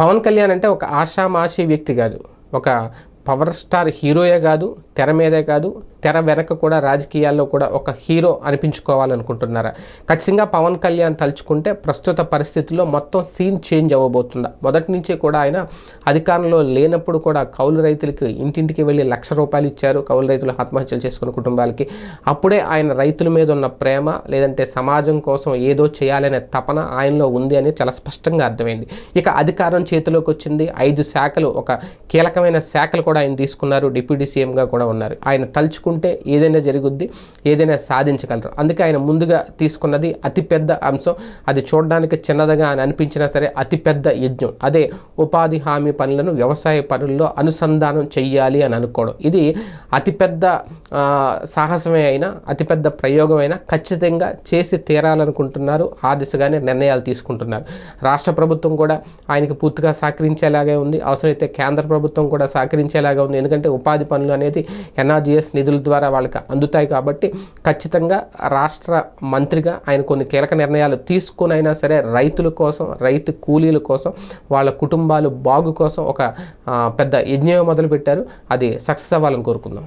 పవన్ కళ్యాణ్ అంటే ఒక ఆషామాషి వ్యక్తి కాదు. ఒక పవర్ స్టార్ హీరోయే కాదు తెర మీదే కాదు తెర వెనక కూడా రాజకీయాల్లో కూడా ఒక హీరో అనిపించుకోవాలనుకుంటున్నారా? ఖచ్చితంగా పవన్ కళ్యాణ్ తలుచుకుంటే ప్రస్తుత పరిస్థితుల్లో మొత్తం సీన్ చేంజ్ అవ్వబోతుందా? మొదటి నుంచి కూడా ఆయన అధికారంలో లేనప్పుడు కూడా కౌలు రైతులకి ఇంటింటికి వెళ్ళి లక్ష రూపాయలు ఇచ్చారు కౌలు రైతులు ఆత్మహత్యలు చేసుకున్న కుటుంబాలకి. అప్పుడే ఆయన రైతుల మీద ఉన్న ప్రేమ లేదంటే సమాజం కోసం ఏదో చేయాలనే తపన ఆయనలో ఉంది అని చాలా స్పష్టంగా అర్థమైంది. ఇక అధికారం చేతిలోకి వచ్చింది. ఐదు శాఖలు ఒక కీలకమైన శాఖలు కూడా ఆయన తీసుకున్నారు. డిప్యూటీ సీఎంగా కూడా ఉన్నారు. ఆయన తలుచుకుంటే ఏదైనా జరుగుద్ది ఏదైనా సాధించగలరు. అందుకే ఆయన ముందుగా తీసుకున్నది అతిపెద్ద అంశం. అది చూడడానికి చిన్నదిగా అని అనిపించినా సరే అతిపెద్ద యజ్ఞం. అదే ఉపాధి హామీ పనులను వ్యవసాయ పనుల్లో అనుసంధానం చెయ్యాలి అని అనుకోవడం. ఇది అతిపెద్ద సాహసమే అయినా అతిపెద్ద ప్రయోగమైనా ఖచ్చితంగా చేసి తీరాలనుకుంటున్నారు. ఆ దిశగానే నిర్ణయాలు తీసుకుంటున్నారు. రాష్ట్ర ప్రభుత్వం కూడా ఆయనకి పూర్తిగా సహకరించేలాగే ఉంది. అవసరమైతే కేంద్ర ప్రభుత్వం కూడా సహకరించేలాగా ఉంది. ఎందుకంటే ఉపాధి పనులు అనేది ఎన్ఆర్జీఎస్ నిధుల ద్వారా వాళ్ళకి అందుతాయి కాబట్టి ఖచ్చితంగా రాష్ట్ర మంత్రిగా ఆయన కొన్ని కీలక నిర్ణయాలు తీసుకునైనా సరే రైతుల కోసం రైతు కూలీల కోసం వాళ్ళ కుటుంబాలు బాగు కోసం ఒక పెద్ద యజ్ఞం మొదలుపెట్టారు. అది సక్సెస్ అవ్వాలని కోరుకుందాం.